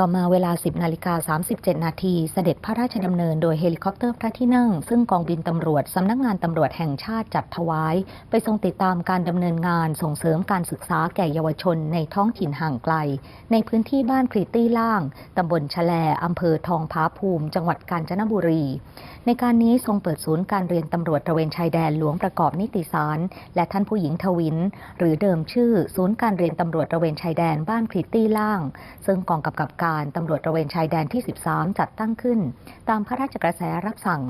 ต่อมาเวลา 10นาฬิกา37 นาทีเสด็จพระราชดำเนินโดยเฮลิคอปเตอร์พระที่นั่ง ซึ่งกองบินตำรวจสำนักงานตำรวจแห่งชาติจัดถวาย ไปทรงติดตามการดำเนินงานส่งเสริมการศึกษาแก่เยาวชนในท้องถิ่นห่างไกล ในพื้นที่บ้านครีตี้ล่างตำบลชะแลอำเภอทองผาภูมิ จังหวัดกาญจนบุรี ในการนี้ทรงเปิดศูนย์การเรียนตำรวจตระเวนชายแดนหลวงประกอบนิติสาร และท่านผู้หญิงทวิน หรือเดิมชื่อ ศูนย์การเรียนตำรวจตระเวนชายแดนบ้านครีตี้ล่าง ซึ่งกองกำกับการตำรวจตระเวนชายแดนที่ 13 จัดตั้งขึ้น ตามพระราชกระแสรับสั่ง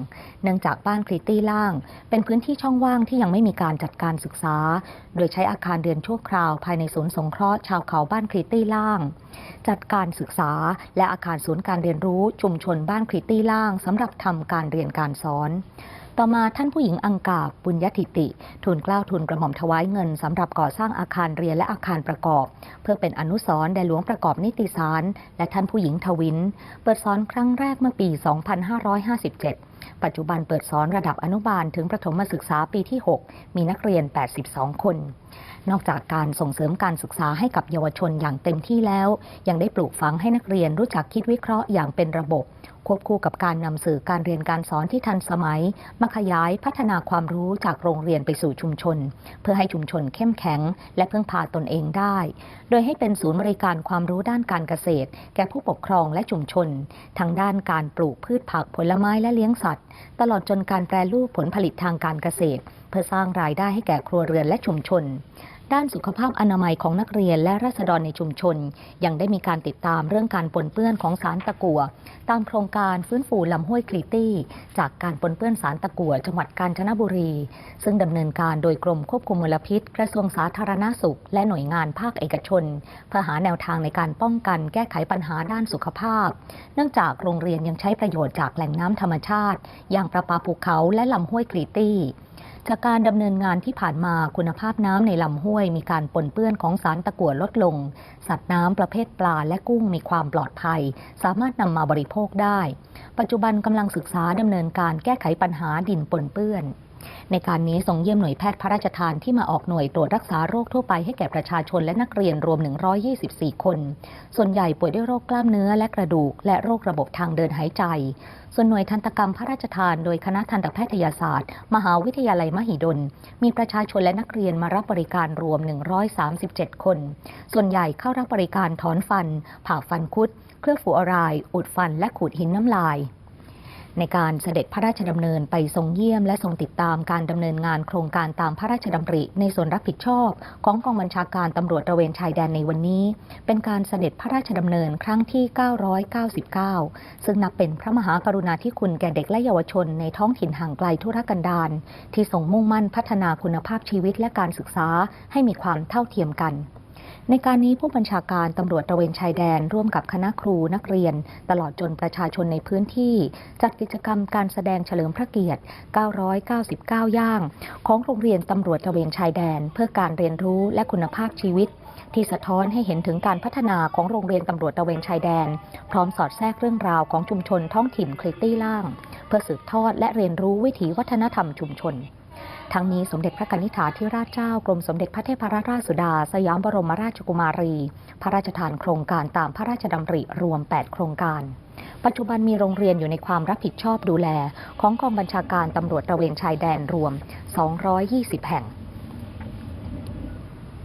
เนื่องจากบ้านครีตี้ล่าง เป็นพื้นที่ช่องว่างที่ยังไม่มีการจัดการศึกษา โดยใช้อาคารเรียนชั่วคราวภายในศูนย์สงเคราะห์ชาวเขาบ้านครีตี้ล่าง จัดการศึกษา และอาคารศูนย์การเรียนรู้ชุมชนบ้านครีตี้ล่างสำหรับทำการเรียนการสอน ต่อมาท่านผู้หญิงอังกาบบุญยติติทูลเกล้าวทูลกระหม่อมถวายเงินสำหรับก่อสร้างอาคารเรียนและอาคารประกอบ เพื่อเป็นอนุสรณ์แด่หลวงประกอบนิติสาร และท่านผู้หญิงทวิน เปิดสอนครั้งแรกเมื่อปี 2557 ปัจจุบันเปิดสอนระดับอนุบาลถึงประถมศึกษาปีที่ 6 มีนักเรียน 82 คนนอกจากการส่งเสริมการศึกษาให้กับเยาวชนอย่างเต็มที่แล้ว ยังได้ปลูกฝังให้นักเรียนรู้จักคิดวิเคราะห์อย่างเป็นระบบ ควบคู่กับการนำสื่อการเรียนการสอนที่ทันสมัย มาขยายพัฒนาความรู้จากโรงเรียนไปสู่ชุมชน เพื่อให้ชุมชนเข้มแข็ง และพึ่งพาตนเองได้ โดยให้เป็นศูนย์บริการความรู้ด้านการเกษตร แก่ผู้ปกครองและชุมชนทั้งด้านการปลูกพืชผักผลไม้และเลี้ยงสัตว์ ตลอดจนการแปรรูปผลผลิตทางการเกษตร เพื่อสร้างรายได้ให้แก่ครัวเรือนและชุมชน ด้านสุขภาพอนามัยของนักเรียนและราษฎรในชุมชน ยังได้มีการติดตามเรื่องการปนเปื้อนของสารตะกั่วตามโครงการฟื้นฟูลำห้วยคลีตี้ จากการปนเปื้อนสารตะกั่วจังหวัดกาญจนบุรี ซึ่งดำเนินการโดยกรมควบคุมมลพิษ กระทรวงสาธารณาสุข และหน่วยงานภาคเอกชน เพื่อหาแนวทางในการป้องกันแก้ไขปัญหาด้านสุขภาพ เนื่องจากโรงเรียนยังใช้ประโยชน์จากแหล่งน้ำธรรมชาติ อย่างประปาภูเขาและลำห้วยคลีตี้ จากการดำเนินงานที่ผ่านมาคุณภาพน้ำในลำห้วย มีการปนเปื้อนของสารตะกั่วลดลง สัตว์น้ำประเภทปลาและกุ้งมีความปลอดภัย สามารถนำมาบริโภคได้ ปัจจุบันกำลังศึกษาดำเนินการแก้ไขปัญหาดินปนเปื้อน ในการนี้ทรงเยี่ยมหน่วยแพทย์พระราชทานที่มาออกหน่วยตรวจรักษาโรคทั่วไปให้แก่ประชาชนและนักเรียนรวม 124 คน ส่วนใหญ่ป่วยด้วยโรคกล้ามเนื้อและกระดูก และโรคระบบทางเดินหายใจ ส่วนหน่วยทันตกรรมพระราชทานโดยคณะทันตแพทยศาสตร์ มหาวิทยาลัยมหิดล มีประชาชนและนักเรียนมารับบริการรวม 137 คน ส่วนใหญ่เข้ารับบริการถอนฟัน ผ่าฟันคุด เคลือบฟูอารายอุดฟันและขูดหินน้ำลาย ในการเสด็จพระราชดำเนินไปทรงเยี่ยมและทรงติดตามการดำเนินงานโครงการตามพระราชดำริ ในส่วนรับผิดชอบ ของกองบัญชาการตำรวจตระเวนชายแดนในวันนี้ เป็นการเสด็จพระราชดำเนินครั้งที่ 999 ซึ่งนับเป็นพระมหากรุณาธิคุณแก่เด็กและเยาวชนในท้องถิ่นห่างไกลทุรกันดารที่ทรงมุ่งมั่นพัฒนาคุณภาพชีวิตและการศึกษาให้มีความเท่าเทียมกัน ในการนี้ผู้บัญชาการตำรวจตระเวนชายแดน ร่วมกับคณะครูนักเรียน ตลอดจนประชาชนในพื้นที่ จัดกิจกรรมการแสดงเฉลิมพระเกียรติ 999 ย่าง ของโรงเรียนตำรวจตระเวนชายแดน เพื่อการเรียนรู้และคุณภาพชีวิต ที่สะท้อนให้เห็นถึงการพัฒนาของโรงเรียนตำรวจตระเวนชายแดน พร้อมสอดแทรกเรื่องราวของชุมชนท้องถิ่นคลิตตี้ล่าง เพื่อสืบทอดและเรียนรู้วิถีวัฒนธรรมชุมชน ทั้งนี้สมเด็จพระกนิษฐาธิราชเจ้ากรมสมเด็จพระเทพรัตนราชสุดา สยามบรมราชกุมารี พระราชทานโครงการตามพระราชดำริรวม 8 โครงการ ปัจจุบันมีโรงเรียนอยู่ในความรับผิดชอบดูแล ของกองบัญชาการตำรวจตระเวนชายแดนรวม 220 แห่ง